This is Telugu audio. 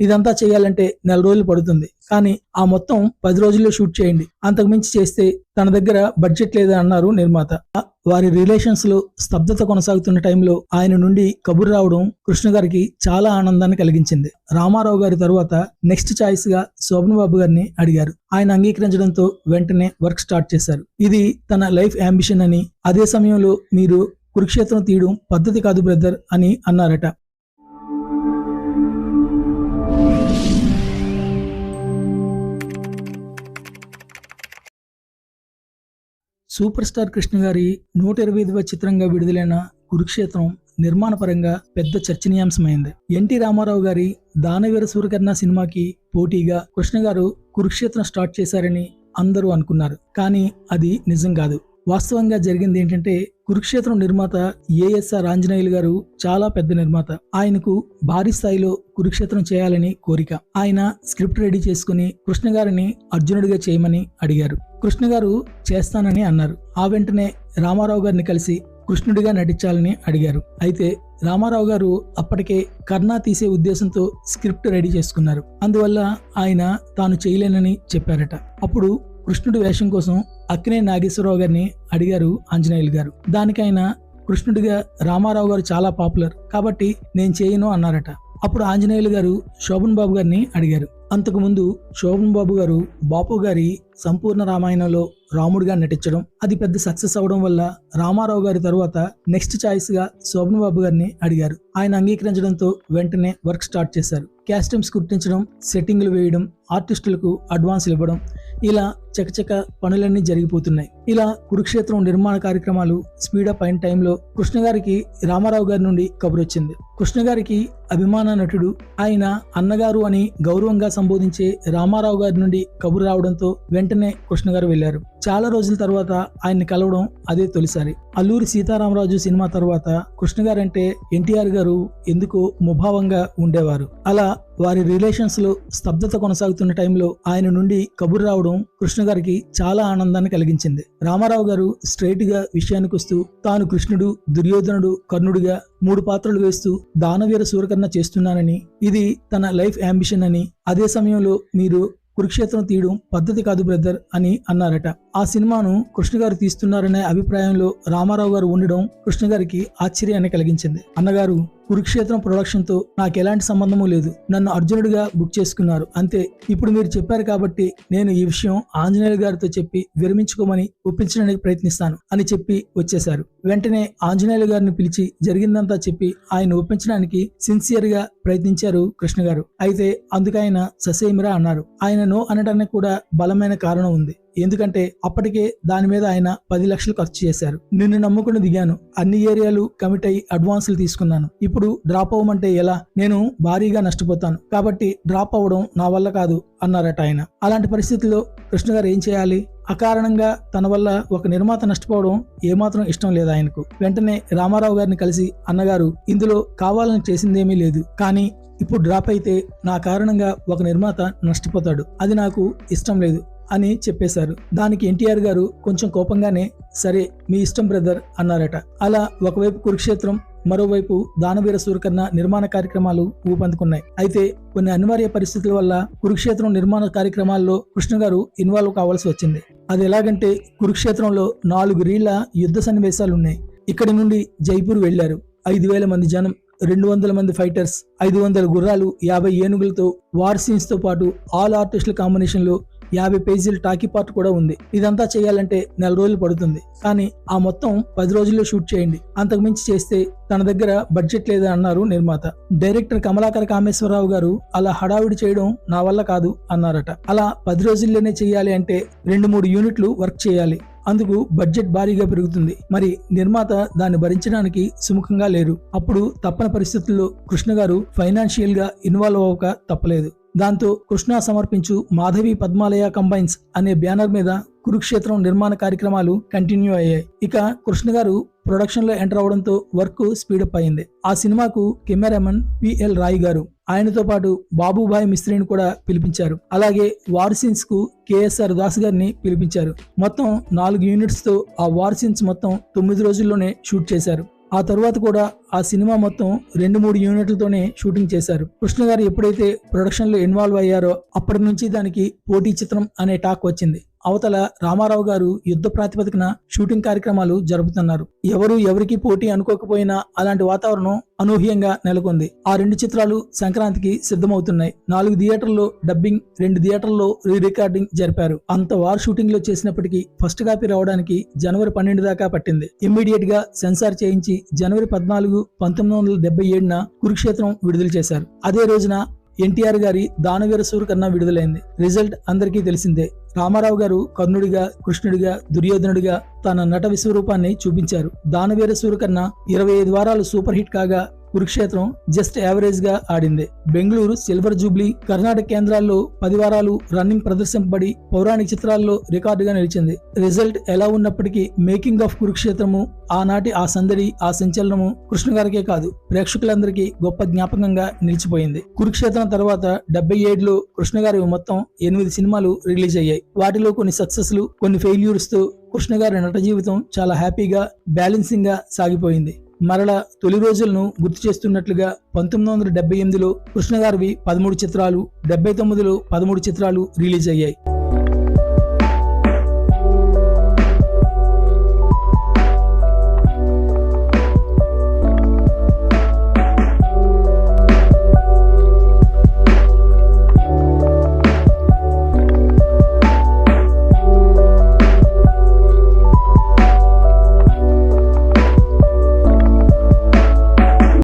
ఇదంతా చేయాలంటే నెల రోజులు పడుతుంది. కానీ ఆ మొత్తం పది రోజుల్లో షూట్ చేయండి. అంతకు మించి చేస్తే తన దగ్గర బడ్జెట్ లేదని అన్నారు నిర్మాత. వారి రిలేషన్స్లో స్తబ్దత కొనసాగుతున్న టైంలో ఆయన నుండి కబుర్ రావడం కృష్ణ గారికి చాలా ఆనందాన్ని కలిగించింది. రామారావు గారి తరువాత నెక్స్ట్ చాయిస్గా శోభన్ బాబు గారిని అడిగారు. ఆయన అంగీకరించడంతో వెంటనే వర్క్ స్టార్ట్ చేశారు. ఇది తన లైఫ్ అంబిషన్ అని అదే సమయంలో మీరు కురుక్షేత్రం తీయడం పద్ధతి కాదు బ్రదర్ అని అన్నారట. సూపర్ స్టార్ కృష్ణ గారి నూట ఇరవై ఐదవ చిత్రంగా విడుదలైన కురుక్షేత్రం నిర్మాణపరంగా పెద్ద చర్చనీయాంశమైంది. ఎన్టీ రామారావు గారి దానవీర సూర్యకర్ణ సినిమాకి పోటీగా కృష్ణ గారు కురుక్షేత్రం స్టార్ట్ చేశారని అందరూ అనుకున్నారు. కానీ అది నిజం కాదు. వాస్తవంగా జరిగింది ఏంటంటే కురుక్షేత్రం నిర్మాత ఏఎస్ఆర్ ఆంజనేయులు గారు చాలా పెద్ద నిర్మాత. ఆయనకు భారీ స్థాయిలో కురుక్షేత్రం చేయాలని కోరిక. ఆయన స్క్రిప్ట్ రెడీ చేసుకుని కృష్ణ గారిని అర్జునుడిగా చేయమని అడిగారు. కృష్ణ గారు చేస్తానని అన్నారు. ఆ వెంటనే రామారావు గారిని కలిసి కృష్ణుడిగా నటించాలని అడిగారు. అయితే రామారావు గారు అప్పటికే కర్ణా తీసే ఉద్దేశంతో స్క్రిప్ట్ రెడీ చేసుకున్నారు. అందువల్ల ఆయన తాను చేయలేనని చెప్పారట. అప్పుడు కృష్ణుడి వేషం కోసం అక్కినే నాగేశ్వరరావు గారిని అడిగారు ఆంజనేయులు గారు. దానికైన కృష్ణుడిగా రామారావు గారు చాలా పాపులర్ కాబట్టి నేను చేయను అన్నారట. అప్పుడు ఆంజనేయులు గారు శోభన్ బాబు గారిని అడిగారు. అంతకుముందు శోభన్ బాబు గారు బాపు గారి సంపూర్ణ రామాయణంలో రాముడిగా నటించడం అది పెద్ద సక్సెస్ అవడం వల్ల రామారావు గారి తరువాత నెక్స్ట్ చాయిస్గా శోభన్ బాబు గారిని అడిగారు. ఆయన అంగీకరించడంతో వెంటనే వర్క్ స్టార్ట్ చేశారు. క్యాస్టమ్స్ గుర్తించడం సెట్టింగ్లు వేయడం ఆర్టిస్టులకు అడ్వాన్స్లు ఇవ్వడం ఇలా చకచక పనులన్నీ జరిగిపోతున్నాయి. ఇలా కురుక్షేత్రం నిర్మాణ కార్యక్రమాలు స్పీడప్ అయిన టైంలో కృష్ణ గారికి రామారావు గారి నుండి కబురు వచ్చింది. కృష్ణ గారికి అభిమాన నటుడు ఆయన అన్నగారు అని గౌరవంగా సంబోధించే రామారావు గారి నుండి కబురు రావడంతో వెంటనే కృష్ణ గారు వెళ్ళారు చాలా రోజుల తర్వాత ఆయన్ని కలవడం అదే తొలిసారి. అల్లూరి సీతారామరాజు సినిమా తర్వాత కృష్ణ గారంటే ఎన్టీఆర్ గారు ఎందుకో ముభావంగా ఉండేవారు. అలా వారి రిలేషన్స్లో స్తబ్దత కొనసాగుతున్న టైంలో ఆయన నుండి కబురు రావడం కృష్ణ గారికి చాలా ఆనందాన్ని కలిగించింది. రామారావు గారు స్ట్రైట్గా విషయానికి వస్తూ తాను కృష్ణుడు దుర్యోధనుడు కర్ణుడిగా మూడు పాత్రలు వేస్తూ దానవీర సూరకర్ణ చేస్తున్నానని ఇది తన లైఫ్ అంబిషన్ అని అదే సమయంలో మీరు కురుక్షేత్రం తీయడం పద్ధతి కాదు బ్రదర్ అని అన్నారట. ఆ సినిమాను కృష్ణ గారు తీస్తున్నారనే అభిప్రాయంలో రామారావు గారు ఉండడం కృష్ణ గారికి ఆశ్చర్యాన్ని కలిగించింది. అన్నగారు కురుక్షేత్రం ప్రొడక్షన్తో నాకు ఎలాంటి సంబంధము లేదు. నన్ను అర్జునుడిగా బుక్ చేసుకున్నారు. అంతే. ఇప్పుడు మీరు చెప్పారు కాబట్టి నేను ఈ విషయం ఆంజనేయులు గారితో చెప్పి విరమించుకోమని ఒప్పించడానికి ప్రయత్నిస్తాను అని చెప్పి వచ్చేశారు. వెంటనే ఆంజనేయులు గారిని పిలిచి జరిగిందంతా చెప్పి ఆయన ఒప్పించడానికి సిన్సియర్గా ప్రయత్నించారు కృష్ణ గారు. అయితే ఆయన ససేమిరా అన్నారు. ఆయన నో అనడానికి కూడా బలమైన కారణం ఉంది. ఎందుకంటే అప్పటికే దాని మీద ఆయన పది లక్షలు ఖర్చు చేశారు. నిన్ను నమ్ముకుని దిగాను. అన్ని ఏరియాలు కమిట్ అయ్యి అడ్వాన్సులు తీసుకున్నాను. ఇప్పుడు డ్రాప్ అవ్వమంటే ఎలా? నేను భారీగా నష్టపోతాను. కాబట్టి డ్రాప్ అవ్వడం నా వల్ల కాదు అన్నారట ఆయన. అలాంటి పరిస్థితుల్లో కృష్ణ గారు ఏం చేయాలి? అకారణంగా తన వల్ల ఒక నిర్మాత నష్టపోవడం ఏమాత్రం ఇష్టం లేదు ఆయనకు. వెంటనే రామారావు గారిని కలిసి అన్నగారు ఇందులో కావాలని చేసిందేమీ లేదు. కానీ ఇప్పుడు డ్రాప్ అయితే నా కారణంగా ఒక నిర్మాత నష్టపోతాడు. అది నాకు ఇష్టం లేదు. అని చెప్పేశారు. దానికి ఎన్టీఆర్ గారు కొంచెం కోపంగానే సరే మీ ఇష్టం బ్రదర్ అన్నారట. అలా ఒకవైపు కురుక్షేత్రం మరోవైపు దానవీర సూరకర్ణ నిర్మాణ కార్యక్రమాలు ఊపందుకున్నాయి. అయితే కొన్ని అనివార్య పరిస్థితుల వల్ల కురుక్షేత్రం నిర్మాణ కార్యక్రమాల్లో కృష్ణ గారు ఇన్వాల్వ్ కావాల్సి వచ్చింది. అది ఎలాగంటే కురుక్షేత్రంలో నాలుగు రీళ్ళ యుద్ధ సన్నివేశాలు ఉన్నాయి ఇక్కడి నుండి జైపూర్ వెళ్ళారు ఐదు వేల మంది జనం రెండు వందల మంది ఫైటర్స్ ఐదు వందల గుర్రాలు యాభై ఏనుగులతో వార్ సీన్స్తో పాటు ఆల్ ఆర్టిస్టుల కాంబినేషన్లో యాభై పేజీల టాకీ పార్ట్ కూడా ఉంది. ఇదంతా చేయాలంటే నెల రోజులు పడుతుంది. కానీ ఆ మొత్తం పది రోజుల్లో షూట్ చేయండి. అంతకుమించి చేస్తే తన దగ్గర బడ్జెట్ లేదని అన్నారు నిర్మాత. డైరెక్టర్ కమలాకర కామేశ్వరరావు గారు అలా హడావిడి చేయడం నా వల్ల కాదు అన్నారట. అలా పది రోజుల్లోనే చేయాలి అంటే రెండు మూడు యూనిట్లు వర్క్ చేయాలి. అందుకు బడ్జెట్ భారీగా పెరుగుతుంది. మరి నిర్మాత దాన్ని భరించడానికి సుముఖంగా లేరు. అప్పుడు తప్పని పరిస్థితుల్లో కృష్ణ గారు ఫైనాన్షియల్గా ఇన్వాల్వ్ అవ్వక తప్పలేదు. దాంతో కృష్ణ సమర్పించు మాధవి పద్మాలయ కంబైన్స్ అనే బ్యానర్ మీద కురుక్షేత్రం నిర్మాణ కార్యక్రమాలు కంటిన్యూ అయ్యాయి. ఇక కృష్ణ గారు ప్రొడక్షన్లో ఎంటర్ అవడంతో వర్క్ స్పీడప్ అయింది. ఆ సినిమాకు కెమెరామన్ పిఎల్ రాయ్ గారు ఆయనతో పాటు బాబుభాయ్ మిస్త్రిని కూడా పిలిపించారు. అలాగే వార్ సీన్స్కు కేఎస్ఆర్ దాస్ గారిని పిలిపించారు. మొత్తం నాలుగు యూనిట్స్తో ఆ వార్ సీన్స్ మొత్తం తొమ్మిది రోజుల్లోనే షూట్ చేశారు. ఆ తరువాత కూడా ఆ సినిమా మొత్తం రెండు మూడు యూనిట్లతోనే షూటింగ్ చేశారు. కృష్ణ గారు ఎప్పుడైతే ప్రొడక్షన్లో ఇన్వాల్వ్ అయ్యారో అప్పటి నుంచి దానికి పోటీ చిత్రం అనే టాక్ వచ్చింది. అవతల రామారావు గారు యుద్ధ ప్రాతిపదికన షూటింగ్ కార్యక్రమాలు జరుపుతున్నారు. ఎవరు ఎవరికి పోటీ అనుకోకపోయినా అలాంటి వాతావరణం అనూహ్యంగా నెలకొంది. ఆ రెండు చిత్రాలు సంక్రాంతికి సిద్ధమవుతున్నాయి. నాలుగు థియేటర్లో డబ్బింగ్ రెండు థియేటర్లో రీ రికార్డింగ్ జరిపారు. అంత వార్ షూటింగ్లో చేసినప్పటికీ ఫస్ట్ కాపీ రావడానికి జనవరి పన్నెండు దాకా పట్టింది. ఇమ్మీడియట్గా సెన్సార్ చేయించి జనవరి పద్నాలుగు పంతొమ్మిది వందల డెబ్బై ఏడున కురుక్షేత్రం విడుదల చేశారు. అదే రోజున ఎన్టీఆర్ గారి దానవీర సూరకర్ణ విడుదలైంది. రిజల్ట్ అందరికీ తెలిసిందే. రామారావు గారు కర్ణుడిగా కృష్ణుడిగా దుర్యోధనుడిగా తన నట విశ్వరూపాన్ని చూపించారు. దానవీర కన్నా ఇరవై ఐదు వారాలు సూపర్ హిట్ కాగా కురుక్షేత్రం జస్ట్ యావరేజ్గా ఆడింది. బెంగళూరు సిల్వర్ జూబ్లీ కర్ణాటక కేంద్రాల్లో పది వారాలు రన్నింగ్ ప్రదర్శింపబడి పౌరాణిక చిత్రాల్లో రికార్డుగా నిలిచింది. రిజల్ట్ ఎలా ఉన్నప్పటికీ మేకింగ్ ఆఫ్ కురుక్షేత్రము ఆనాటి ఆ సందడి ఆ సంచలనము కృష్ణ గారికే కాదు ప్రేక్షకులందరికీ గొప్ప జ్ఞాపకంగా నిలిచిపోయింది. కురుక్షేత్రం తర్వాత డెబ్బై ఏడులో కృష్ణ గారి మొత్తం ఎనిమిది సినిమాలు రిలీజ్ అయ్యాయి. వాటిలో కొన్ని సక్సెస్లు కొన్ని ఫెయిల్యూర్స్తో కృష్ణ గారి నట జీవితం చాలా హ్యాపీగా బ్యాలెన్సింగ్గా సాగిపోయింది. మరలా తొలి రోజులను గుర్తు చేస్తున్నట్లుగా పంతొమ్మిది వందల డెబ్బై ఎనిమిదిలో కృష్ణగారివి పదమూడు చిత్రాలు డెబ్బై తొమ్మిదిలో పదమూడు చిత్రాలు రిలీజ్ అయ్యాయి.